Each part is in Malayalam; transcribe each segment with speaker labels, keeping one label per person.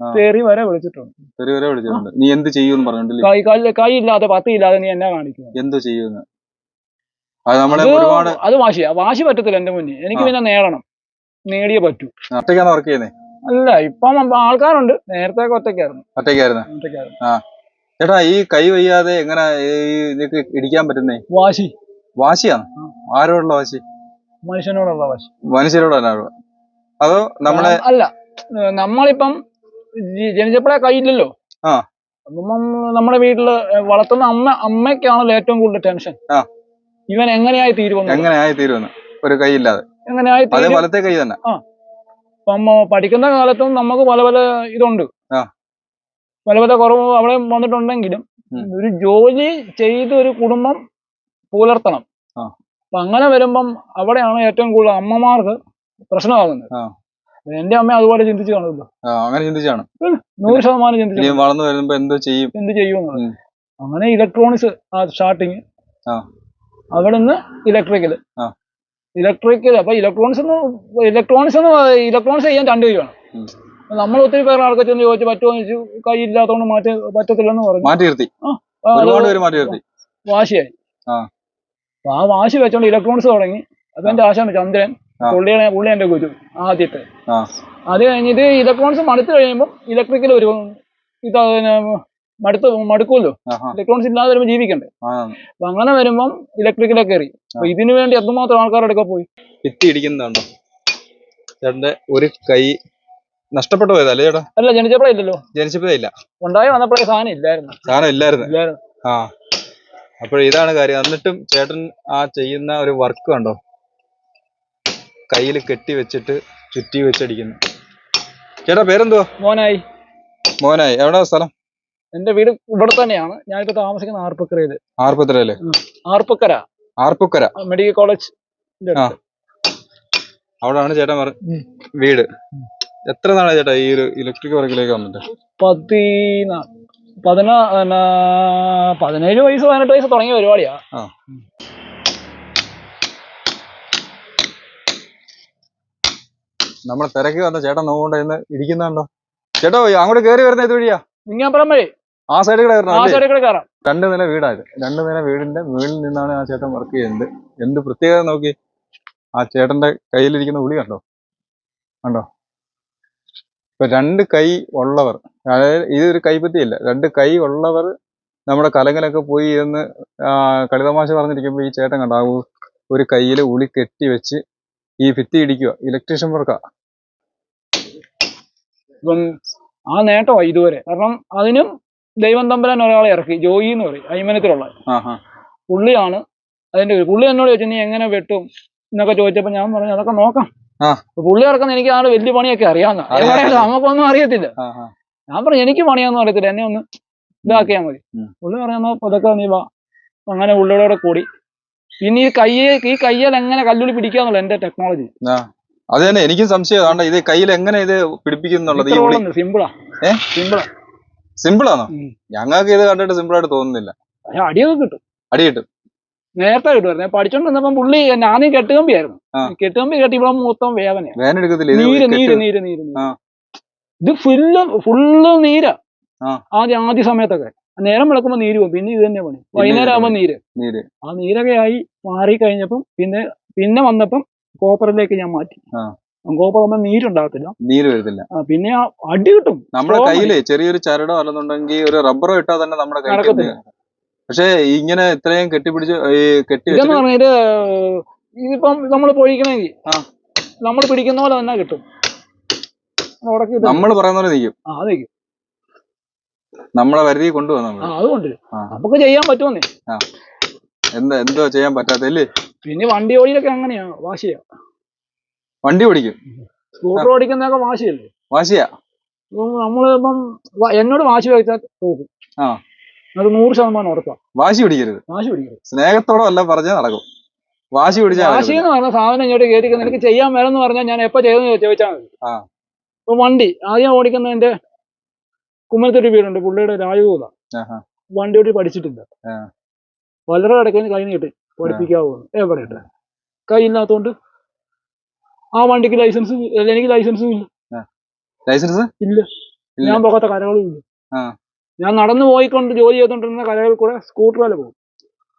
Speaker 1: തെറി വരെ വിളിച്ചിട്ടുണ്ട്.
Speaker 2: തെറി വരെ വിളിച്ചിട്ടുണ്ട്. നീ എന്ത് ചെയ്യൂന്ന് പറഞ്ഞിട്ടില്ലേ
Speaker 1: കൈ കൈ ഇല്ലാതെ പത്തി ഇല്ലാതെ നീ എന്നെ കാണിക്കുന്നു
Speaker 2: എന്ത് അത് നമ്മളെ
Speaker 1: അത്
Speaker 2: ഒരുപാട്
Speaker 1: അത് വാശിയാ. വാശി പറ്റത്തില്ല എന്റെ മുന്നേ എനിക്ക്. പിന്നെ നേടണം. നേടിയേ പറ്റൂ.
Speaker 2: ഒറ്റയ്ക്കാണ് വർക്ക് ചെയ്യുന്നേ?
Speaker 1: അല്ല ഇപ്പം ആൾക്കാരുണ്ട്. നേരത്തെ ഒറ്റയ്ക്കായിരുന്നു.
Speaker 2: ഒറ്റയ്ക്കായിരുന്നു.
Speaker 1: ഒറ്റയ്ക്കായിരുന്നു.
Speaker 2: ചേട്ടാ ഈ കൈ വയ്യാതെ എങ്ങനെ ഇടിക്കാൻ പറ്റുന്നേ?
Speaker 1: വാശി.
Speaker 2: വാശിയാണ്? ആരോടുള്ള വാശി?
Speaker 1: മനുഷ്യനോടുള്ള വാശി.
Speaker 2: മനുഷ്യരോടല്ല. അതോ നമ്മളെ
Speaker 1: അല്ല. നമ്മളിപ്പം ജനിച്ചപ്പോഴേ കയ്യില്ലല്ലോ. അപ്പം നമ്മുടെ വീട്ടിൽ വളർത്തുന്ന അമ്മ അമ്മയ്ക്കാണല്ലോ ഏറ്റവും കൂടുതൽ ടെൻഷൻ. ഇവൻ എങ്ങനെയായി തീരുവന്നു
Speaker 2: എങ്ങനെ ആയി തീരുമെന്ന്. ഒരു കൈയില്ലാതെ
Speaker 1: എങ്ങനെയായി
Speaker 2: വലത്തെ കൈ തന്നെ.
Speaker 1: അപ്പം പഠിക്കുന്ന കാലത്തും നമുക്ക് പല പല ഇതുണ്ട്. പല പല കുറവ് അവിടെ വന്നിട്ടുണ്ടെങ്കിലും ഒരു ജോലി ചെയ്ത് ഒരു കുടുംബം പുലർത്തണം. അപ്പൊ അങ്ങനെ വരുമ്പം അവിടെയാണ് ഏറ്റവും കൂടുതൽ അമ്മമാർക്ക് പ്രശ്നമാകുന്നത്. എന്റെ അമ്മ അതുപോലെ ചിന്തിച്ചു കാണുമല്ലോ.
Speaker 2: അങ്ങനെ ചിന്തിച്ചാണ്.
Speaker 1: നൂറ് ശതമാനം ചിന്തിച്ചു
Speaker 2: വളർന്നു വരുമ്പോ എന്തോ ചെയ്യും?
Speaker 1: എന്ത്
Speaker 2: ചെയ്യും
Speaker 1: അങ്ങനെ ഇലക്ട്രോണിക്സ് ആ സ്റ്റാർട്ടിങ്. അവിടെ നിന്ന് ഇലക്ട്രിക്കൽ
Speaker 2: ആ.
Speaker 1: ഇലക്ട്രിക്കൽ അപ്പൊ ഇലക്ട്രോണിക്സ് എന്ന് ഇലക്ട്രോണിക്സ് എന്ന് ഇലക്ട്രോണിക്സ് ചെയ്യാൻ രണ്ടു കഴിവാണ് നമ്മൾ ഒത്തിരി പേർ ആൾക്കാർ ചെന്ന് ചോദിച്ചു പറ്റുമോ ചോദിച്ചു കൈ ഇല്ലാത്തതുകൊണ്ട് മാറ്റി പറ്റത്തില്ലെന്ന് പറഞ്ഞു.
Speaker 2: മാറ്റി നിർത്തി. മാറ്റി നിർത്തി.
Speaker 1: വാശിയായി.
Speaker 2: ആ.
Speaker 1: വാശി വെച്ചോണ്ട് ഇലക്ട്രോണിക്സ് തുടങ്ങി. അതെന്റെ ആശാണ് ചന്ദ്രൻ. പുള്ളിയാണ് പുള്ളി എന്റെ ഗുരു ആദ്യത്തെ.
Speaker 2: ആ.
Speaker 1: അത് കഴിഞ്ഞിട്ട് ഇലക്ട്രോണിക്സ് മടുത്തു കഴിയുമ്പോൾ ഇലക്ട്രിക്കൽ ഒരു ഇത് മടുത്ത് മടുക്കുമല്ലോ. ഇലക്ട്രോണിക്സ് ഇല്ലാതെ വരുമ്പോൾ ജീവിക്കണ്ടേ? അപ്പൊ അങ്ങനെ വരുമ്പം ഇലക്ട്രിക്കലൊക്കെ കയറി അപ്പൊ ഇതിനു വേണ്ടി എന്തുമാത്രം ആൾക്കാരുടെ അടുക്ക പോയി?
Speaker 2: ഭിത്തി ചേട്ടന്റെ ഒരു കൈ നഷ്ടപ്പെട്ടു പോയതല്ലേ ചേട്ടാ?
Speaker 1: അല്ല ജനിച്ചപ്പോഴേ ഇല്ലല്ലോ.
Speaker 2: ജനിച്ചപ്പോഴേ ഇല്ല.
Speaker 1: ഉണ്ടായി വന്നപ്പോഴേ സാധനം ഇല്ലായിരുന്നു.
Speaker 2: സാധനം ഇല്ലായിരുന്നു.
Speaker 1: ഇല്ലായിരുന്നു.
Speaker 2: ആ. അപ്പോൾ ഇതാണ് കാര്യം. എന്നിട്ടും ചേട്ടൻ ആ ചെയ്യുന്ന ഒരു വർക്ക് കണ്ടോ? കയ്യിൽ കെട്ടി വെച്ചിട്ട് ചുറ്റി വെച്ചടിക്കുന്നു. ചേട്ടാ പേരെന്തുവാ?
Speaker 1: മോനായി.
Speaker 2: മോനായി. എവിടെ സ്ഥലം?
Speaker 1: എന്റെ വീട് ഇവിടെ തന്നെയാണ്. ഞാനിപ്പോ താമസിക്കുന്ന ആർപ്പക്കരയിൽ.
Speaker 2: ആർപ്പത്തിരല്ലേ
Speaker 1: ആർപ്പക്കര.
Speaker 2: ആർപ്പക്കര.
Speaker 1: മെഡിക്കൽ കോളേജ്
Speaker 2: അവിടെ ആണ് ചേട്ടൻ പറ വീട്. എത്ര നാളെ ചേട്ടാ ഈ ഒരു ഇലക്ട്രിക് വർക്കിലേക്ക് വന്നിട്ട്?
Speaker 1: പതിനാ പതിനാ പതിനേഴ് വയസ്സ് പതിനെട്ട് വയസ്സ് തുടങ്ങിയ പരിപാടിയാ.
Speaker 2: നമ്മൾ തിരക്കി വന്ന ചേട്ടൻ നോക്കൊണ്ട് ഇന്ന് ഇരിക്കുന്നുണ്ടോ? ചേട്ടാ അങ്ങോട്ട് കയറി വരുന്ന ഇത് വഴിയാ?
Speaker 1: ഇങ്ങാപ്പുറം വഴി.
Speaker 2: ആ സൈഡിൽ കൂടെ വരണം
Speaker 1: ആ
Speaker 2: അല്ലേ?
Speaker 1: സൈഡിൽ കൂടെ കയറാം.
Speaker 2: രണ്ട് നില വീടായത് രണ്ട് നില വീടിന്റെ മുകളിൽ നിന്നാണ് ആ ചേട്ടൻ വർക്ക് ചെയ്യുന്നത്. എന്ത് പ്രത്യേകത നോക്കി? ആ ചേട്ടന്റെ കയ്യിലിരിക്കുന്ന ഉളി കണ്ടോ? കണ്ടോ? ഇപ്പൊ രണ്ട് കൈ ഉള്ളവർ അതായത് ഇതൊരു കൈപ്പത്തിയില്ല രണ്ട് കൈ ഉള്ളവർ നമ്മുടെ കലങ്ങലൊക്കെ പോയി എന്ന് കളിതമാശ പറഞ്ഞിരിക്കുമ്പോ ഈ ചേട്ടൻ കണ്ടോ ഒരു കയ്യിൽ ഉളി കെട്ടി വെച്ച് ഈ ഭിത്തി ഇടിക്കുക ഇലക്ട്രീഷ്യൻ വർക്കാ
Speaker 1: ഇപ്പം ആ നേട്ടമായി ഇതുവരെ. കാരണം അതിനും ദൈവം തമ്പരാൻ ഒരാളെ ഇറക്കി ജോയി എന്ന് പറയും അയ്മനത്തിലുള്ള. പുള്ളിയാണ് അതിന്റെ പുള്ളി എന്നോട് ചോദിച്ചു നീ എങ്ങനെ വെട്ടും? എന്നൊക്കെ ചോദിച്ചപ്പോ ഞാൻ പറഞ്ഞു അതൊക്കെ നോക്കാം.
Speaker 2: ആ.
Speaker 1: പുള്ളി ഇറക്കുന്ന എനിക്ക് ആൾ വലിയ പണിയൊക്കെ അറിയാവുന്ന.
Speaker 2: അറിയാം.
Speaker 1: നമുക്കൊന്നും അറിയത്തില്ല. ഞാൻ പറഞ്ഞു എനിക്ക് പണിയൊന്നും അറിയത്തില്ല എന്നെ ഒന്ന് ഇതാക്കിയാൽ മതി. പുള്ളി പറയുന്നു അതൊക്കെ നീ വാ. അങ്ങനെ പുള്ളിയോടെ കൂടി. പിന്നെ ഈ കയ്യെ ഈ കയ്യിൽ എങ്ങനെ കല്ലുള്ളി പിടിക്കാന്നുള്ള എന്റെ ടെക്നോളജി
Speaker 2: അത് തന്നെ. എനിക്കും സംശയം. ഇത് കയ്യിൽ എങ്ങനെ ഇത് പിടിപ്പിക്കുന്നുള്ളത്
Speaker 1: സിമ്പിളാ? സിമ്പിളാ സിമ്പിളാണോ
Speaker 2: ഞങ്ങൾക്ക് ഇത് കണ്ടിട്ട് സിമ്പിൾ ആയിട്ട് തോന്നുന്നില്ല.
Speaker 1: പക്ഷെ അടിയൊക്കെ കിട്ടും.
Speaker 2: അടി കിട്ടും.
Speaker 1: നേരത്തെ കിട്ടുമായിരുന്നു. പഠിച്ചോണ്ടിരുന്നപ്പം പുള്ളി
Speaker 2: ഞാനീ
Speaker 1: കെട്ടുകമ്പി ആയിരുന്നു കെട്ടുകമ്പി കെട്ടി
Speaker 2: ഇവിടെ മൊത്തം വേദന
Speaker 1: നീര് നീര് നീര് നീര്. ഇത് ഫുള്ള് ഫുള്ള് നീരാ. ആദ്യം ആദ്യ സമയത്തൊക്കെ. നേരം വിളക്കുമ്പോ നീര് പോകും. പിന്നെ ഇത് തന്നെ പണി. വൈകുന്നേരം ആകുമ്പോ നീര്.
Speaker 2: നീര്.
Speaker 1: ആ നീരൊക്കെ ആയി മാറി കഴിഞ്ഞപ്പം പിന്നെ പിന്നെ വന്നപ്പം കോപ്പറിലേക്ക് ഞാൻ മാറ്റി. കോപ്പർ ആകുമ്പോൾ നീരുണ്ടാകത്തില്ല
Speaker 2: നീര് വരത്തില്ല.
Speaker 1: ആ, പിന്നെ അടി കിട്ടും.
Speaker 2: നമ്മുടെ കയ്യിൽ ചെറിയൊരു ചരടോ അല്ലെന്നുണ്ടെങ്കിൽ ഒരു റബ്ബറോ ഇട്ടാൽ തന്നെ നമ്മുടെ പക്ഷേ ഇങ്ങനെ ഇത്രയും കെട്ടിപ്പിടിച്ച് ഈ കെട്ടി
Speaker 1: ഇതെന്ന് പറഞ്ഞാൽ ഇതിപ്പം നമ്മൾ പൊഴിക്കണമെങ്കിൽ. നമ്മൾ പിടിക്കുന്ന പോലെ തന്നെ കിട്ടും.
Speaker 2: നമ്മൾ പറയുന്ന പോലെ നിൽക്കും
Speaker 1: ആ നിൽക്കും.
Speaker 2: നമ്മളെ വരുതി
Speaker 1: കൊണ്ടുവന്നു അതുകൊണ്ട് നമുക്ക് ചെയ്യാൻ പറ്റുമെന്നേ.
Speaker 2: എന്താ എന്തോ ചെയ്യാൻ പറ്റാത്തല്ലേ
Speaker 1: പിന്നെ വണ്ടി ഓടിയിലൊക്കെ അങ്ങനെയാ വാശിയാ.
Speaker 2: വണ്ടി ഓടിക്കും?
Speaker 1: സ്കൂട്ടർ ഓടിക്കുന്നതൊക്കെ വാശിയല്ലേ?
Speaker 2: വാശിയാ?
Speaker 1: നമ്മളിപ്പം എന്നോട് വാശി വെച്ചാൽ പോകും
Speaker 2: ആ.
Speaker 1: അത് നൂറ് ശതമാനം ഉറപ്പാ.
Speaker 2: വാശി പിടിക്കരുത്.
Speaker 1: വാശി പിടിക്കരുത്.
Speaker 2: സ്നേഹത്തോടെ അല്ല പറഞ്ഞാൽ നടക്കും. വാശി പിടിച്ചാൽ
Speaker 1: വാശി എന്ന് പറഞ്ഞ സാധനം ഇങ്ങോട്ട് കയറ്റിക്കുന്ന എനിക്ക് ചെയ്യാൻ വേണമെന്ന് പറഞ്ഞാൽ ഞാൻ എപ്പോ ചെയ്തെന്ന് ചോദിച്ചാൽ മതി. വണ്ടി ആദ്യം ഓടിക്കുന്നതിന്റെ കുമ്മനത്തൊരു വീടുണ്ട് പുള്ളിയുടെ രാജകൂത വണ്ടി ഓടി പഠിച്ചിട്ടില്ല. വളരെ ഇടയ്ക്ക് കൈ നീട്ടി പഠിപ്പിക്കാവൂ ഏ പറയട്ടെ. കൈ ഇല്ലാത്തോണ്ട് ആ വണ്ടിക്ക് ലൈസൻസ് എനിക്ക് ലൈസൻസും ഇല്ല.
Speaker 2: ലൈസൻസ്?
Speaker 1: ഇല്ല. ഞാൻ പോകാത്ത കരകളും ഇല്ല. ഞാൻ നടന്നു പോയിക്കൊണ്ട് ജോലി ചെയ്തോണ്ടിരുന്ന കരകളിൽ കൂടെ സ്കൂട്ടറിൽ പോകും.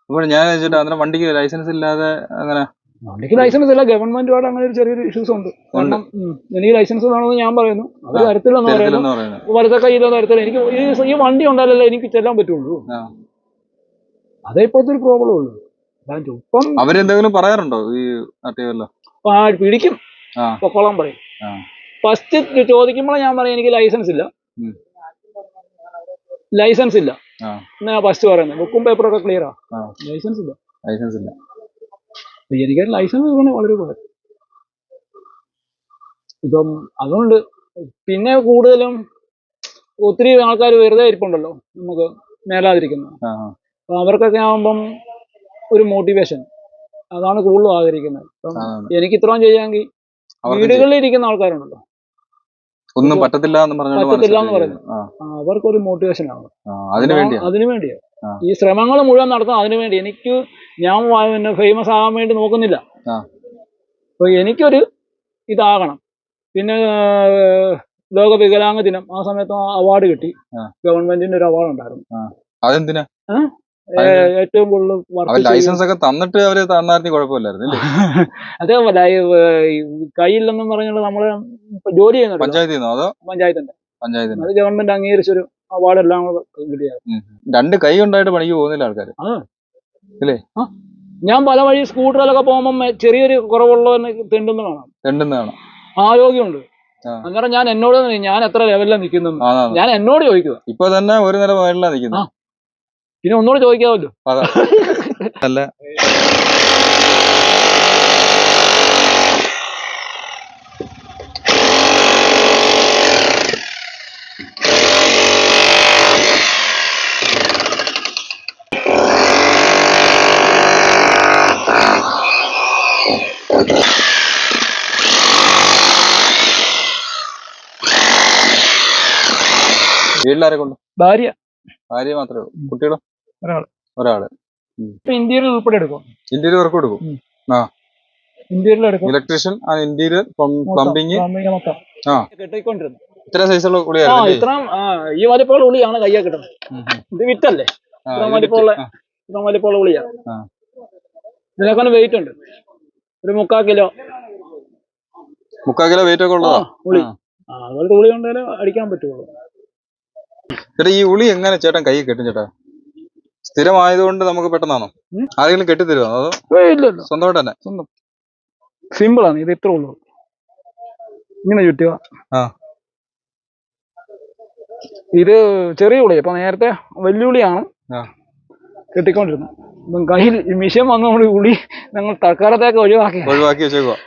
Speaker 2: അപ്പോൾ ഞാൻ ചോദിച്ചിട്ട് അന്നേരം വണ്ടിക്ക് ലൈസൻസ് ഇല്ലാതെ അങ്ങനെ
Speaker 1: വണ്ടിക്ക് ലൈസൻസ് ഇല്ല. ഗവൺമെന്റുമായിട്ട് അങ്ങനെ ഒരു ചെറിയൊരു ഇഷ്യൂസ് ഉണ്ട്. കാരണം എനിക്ക് ലൈസൻസ് വേണമെന്ന് ഞാൻ പറയുന്നു.
Speaker 2: അത്
Speaker 1: തരത്തില്ലെന്ന് പറയുന്നു. വലത്തെ കയ്യിലോ തരത്തില്ല. എനിക്ക് ഈ- വണ്ടി ഉണ്ടായാലല്ലേ എനിക്ക് ചെല്ലാൻ പറ്റുള്ളൂ. അതേ ഇപ്പോഴത്തെ ഒരു പ്രോബ്ലം ഉള്ളൂ. ഇപ്പം
Speaker 2: അവരെന്തെങ്കിലും പറയാറുണ്ടോ ഈ
Speaker 1: പിടിക്കും.
Speaker 2: ആ.
Speaker 1: പൊക്കോളാൻ പറയും. ഫസ്റ്റ് ചോദിക്കുമ്പോൾ ഞാൻ പറയും എനിക്ക് ലൈസൻസ് ഇല്ല. ലൈസൻസ് ഇല്ല. എന്നാ ഫസ്റ്റ് പറയുന്നത് ബുക്കും പേപ്പറൊക്കെ ക്ലിയറാ. ലൈസൻസ് ഇല്ല.
Speaker 2: ലൈസൻസ് ഇല്ല.
Speaker 1: എനിക്ക് ലൈസൻസ് കിട്ടണേ വളരെ ഉപകാരം. ഇപ്പം അതുകൊണ്ട് പിന്നെ കൂടുതലും ഒത്തിരി ആൾക്കാർ വെറുതെ ഇരിപ്പുണ്ടല്ലോ നമുക്ക് മേലാതിരിക്കുന്നത്.
Speaker 2: ആ.
Speaker 1: അപ്പൊ അവർക്കൊക്കെ ആവുമ്പം ഒരു മോട്ടിവേഷൻ അതാണ് കൂടുതലും ആഗ്രഹിക്കുന്നത്. ഇപ്പം എനിക്ക് ഇത്രയും ചെയ്യാമെങ്കിൽ വീടുകളിൽ ഇരിക്കുന്ന ആൾക്കാരുണ്ടല്ലോ.
Speaker 2: ഒന്നും പറ്റത്തില്ല എന്ന്
Speaker 1: പറ്റത്തില്ല എന്ന്
Speaker 2: ആ,
Speaker 1: അവർക്കൊരു മോട്ടിവേഷൻ ആവണം
Speaker 2: അതിനുവേണ്ടിയാണ്.
Speaker 1: ഈ ശ്രമങ്ങൾ മുഴുവൻ നടത്തുന്നത് അതിനുവേണ്ടി എനിക്ക് ഞാൻ പിന്നെ ഫേമസ് ആകാൻ വേണ്ടി നോക്കുന്നില്ല. അപ്പൊ എനിക്കൊരു ഇതാകണം. പിന്നെ ലോക വികലാംഗ ദിനം. ആ സമയത്ത് അവാർഡ് കിട്ടി. ഗവൺമെന്റിന്റെ ഒരു അവാർഡ് ഉണ്ടായിരുന്നു.
Speaker 2: അതെന്തിനാ?
Speaker 1: ഏറ്റവും കൂടുതൽ
Speaker 2: ലൈസൻസ് ഒക്കെ തന്നിട്ട് അവർ തന്നായിരുന്നു കുഴപ്പമില്ലായിരുന്നു
Speaker 1: അതേപോലെ കയ്യില്ലെന്നും പറഞ്ഞുള്ള നമ്മൾ ജോലി ചെയ്യുന്നുണ്ട്
Speaker 2: പഞ്ചായത്തിൽ അതോ?
Speaker 1: പഞ്ചായത്തിന്റെ.
Speaker 2: പഞ്ചായത്തിന്
Speaker 1: അത് ഗവൺമെന്റ് അംഗീകരിച്ചൊരു അവാർഡ് എല്ലാം കൂടെ
Speaker 2: രണ്ട് കൈ ഉണ്ടായിട്ട് പണിക്ക് പോകുന്നില്ല ആൾക്കാർ
Speaker 1: ഞാൻ പല വഴി സ്കൂട്ടറിലൊക്കെ പോകുമ്പോൾ ചെറിയൊരു കുറവുള്ളവന് തെണ്ടുന്ന കാണാം.
Speaker 2: രണ്ടെന്നാണ്
Speaker 1: ആരോഗ്യമുണ്ട്.
Speaker 2: ആ.
Speaker 1: അന്നേരം ഞാൻ എന്നോട് ഞാൻ എത്ര ലെവലിലാണ് നിൽക്കുന്നു ഞാൻ എന്നോട് ചോദിക്കുക
Speaker 2: ഇപ്പൊ തന്നെ ഒരു നില മുകളിലാണ് നിൽക്കുന്നത്
Speaker 1: പിന്നെ ഒന്നുകൂടെ ചോദിക്കാമല്ലോ.
Speaker 2: അതാ. വീട്ടിലാരെ കൊണ്ട്?
Speaker 1: ഭാര്യ.
Speaker 2: ഭാര്യ മാത്രമേ ഉള്ളൂ. കുട്ടികളോ? ഒരാൾ.
Speaker 1: ഒരാൾ. ഇന്റീരിയർ ഉൾപ്പെടെ എടുക്കും.
Speaker 2: ഇന്റീരിയർ വർക്ക് കൊടുക്കും
Speaker 1: ഇന്ത്യയിൽ എടുക്കും.
Speaker 2: ഇലക്ട്രീഷ്യൻ ആൻഡ് ഇന്റീരിയർ
Speaker 1: പ്ലംബിംഗ്
Speaker 2: ആ.
Speaker 1: കെട്ടിക്കൊണ്ടിരുന്നു.
Speaker 2: ഇത്ര സൈസുള്ള
Speaker 1: ആ ഇത്രയും ആ, ഈ വലിപ്പമുള്ള ഉളിയാണ് കയ്യാ കിട്ടുന്നത്. ഇത് വിറ്റല്ലേ? ഇത്രയും വലിപ്പമുള്ള ഇത്രയും വലിപ്പമുള്ള ഉളിയാ
Speaker 2: ആ.
Speaker 1: ഇതിനൊക്കെ വെയിറ്റ് ഉണ്ട്. ഒരു മുക്കാൽ കിലോ.
Speaker 2: മുക്കാൽ കിലോ വെയിറ്റ് ഒക്കെ
Speaker 1: ആ
Speaker 2: ഉള്ളതാ
Speaker 1: ഉള്ളി.
Speaker 2: ആ.
Speaker 1: ആ അതുപോലത്തെ ഉള്ളി കൊണ്ടേ അടിക്കാൻ പറ്റുള്ളൂ.
Speaker 2: ചേട്ടാ ഈ ഉളി എങ്ങനെ ചേട്ടൻ കൈ കെട്ടും ചേട്ടാ? സ്ഥിരമായതുകൊണ്ട് നമുക്ക് പെട്ടെന്നാണോ? ആരെങ്കിലും കെട്ടിത്തരുമോ അതോ
Speaker 1: ഇല്ലല്ലോ
Speaker 2: സ്വന്തമായിട്ട് തന്നെ?
Speaker 1: സ്വന്തം. സിമ്പിൾ ആണ് ഇത് ഇത്ര ഉള്ളൂ. ഇങ്ങനെ ചുറ്റുക.
Speaker 2: ആ.
Speaker 1: ഇത് ചെറിയ ഉളി അപ്പൊ നേരത്തെ വെല്ലുവിളിയാണ്
Speaker 2: ആ.
Speaker 1: കെട്ടിക്കൊണ്ടിരുന്നത് കയ്യിൽ മിഷൻ വന്ന ഉളി ഞങ്ങൾ തൽക്കാലത്തേക്ക് ഒഴിവാക്കി.
Speaker 2: ഒഴിവാക്കി വെച്ചേക്കുവാ.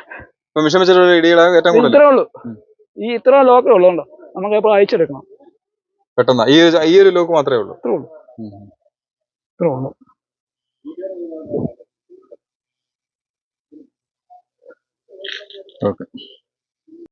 Speaker 2: ഇപ്പൊ മിഷൻ വെച്ചിട്ടുള്ള ഇടികളെ ഏറ്റവും കൂടുതൽ
Speaker 1: ഇത്രേ ഉള്ളൂ. ഈ ഇത്ര ലോക്കേ ഉള്ളതുകൊണ്ട്? നമുക്ക് എപ്പോൾ അയച്ചെടുക്കണം.
Speaker 2: പെട്ടെന്ന്. ഈ ഒരു ഈ ഒരു ലോക്ക് മാത്രമേ ഉള്ളൂ.
Speaker 1: ഇത്രേ ഉള്ളൂ. ഇത്രേ ഉള്ളൂ.
Speaker 2: ഓക്കെ.